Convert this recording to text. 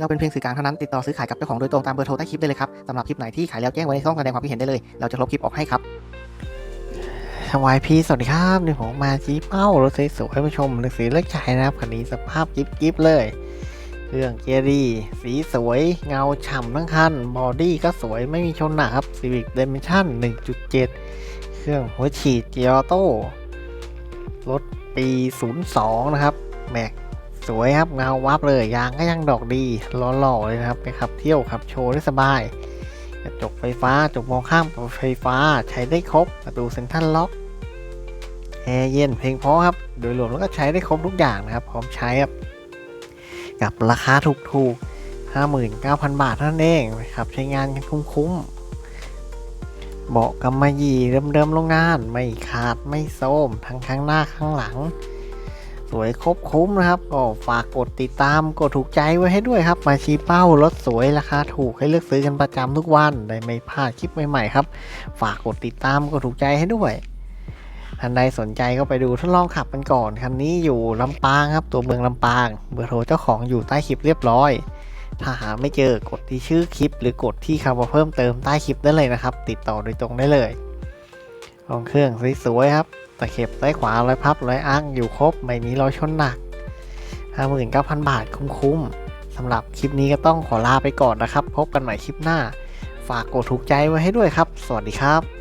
เราเป็นเพียงสื่อกลางเท่านั้นติดต่อซื้อขายกับเจ้าของโดยตรงตามเบอร์โทรใต้คลิปได้เลยครับสำหรับคลิปไหนที่ขายแล้วแจ้งไว้ในช่องแสดงความคิดเห็นได้เลย เราจะลบคลิปออกให้ครับวายพีสวัสดีครับนี่ผมมาชี้เป้ารถสวยๆให้ผู้ชมหนังสือเลือกใช้นะครับคันนี้สภาพกิ๊บกิ๊บๆเลยเครื่องเกียร์ดีสีสวยเงาฉ่ำทั้งคันบอดี้ก็สวยไม่มีชนหนักครับ Civic Dimension 1.7 เครื่องหัวฉีดเกียร์ออโต้รถปี 02 นะครับแม็ก สวยครับเงาวับเลยยางก็ยังดอกดีหล่อๆเลยนะครับไปขับเที่ยวขับโชว์ได้สบายกระจกไฟฟ้าจกมองข้ามไฟฟ้าใช้ได้ครบประตูเซ็นทรัลล็อกแอร์เย็นเพลงเพราะครับ โดยรวมแล้วก็ใช้ได้ครบทุกอย่างนะครับ พร้อมใช้ครับกับราคาถูกๆ 59,000 บาทเท่านั้นเองนะครับ ใช้งานกันคุ้มๆ เบาะกำมะหยี่เดิมๆโรงงาน ไม่ขาดไม่โทรมทั้งข้างหน้าข้างหลัง สวยครบคุ้มนะครับ ก็ฝากกดติดตามกดถูกใจไว้ให้ด้วยครับ มาชี้เป้ารถสวยราคาถูกให้เลือกซื้อกันประจำทุกวันได้ไม่พลาดคลิปใหม่ๆครับ ฝากกดติดตามกดถูกใจให้ด้วยท่านใดสนใจก็ไปดูทดลองขับกันก่อนคันนี้อยู่ลำปางครับ ตัวเมืองลำปาง เบอร์โทรเจ้าของอยู่ใต้คลิปเรียบร้อย ถ้าหาไม่เจอกดที่ชื่อคลิป หรือกดที่คำว่าเพิ่มเติมใต้คลิปได้เลยนะครับ ติดต่อโดยตรงได้เลยลองเครื่องสวยๆครับ ตะเข็บซ้ายขวารอยพับรอยอ้างอยู่ครบ ไม่มีรอยชนหนัก 59,000 บาทคุ้มๆสำหรับคลิปนี้ก็ต้องขอลาไปก่อนนะครับ พบกันใหม่คลิปหน้า ฝากกดถูกใจไว้ให้ด้วยครับ สวัสดีครับ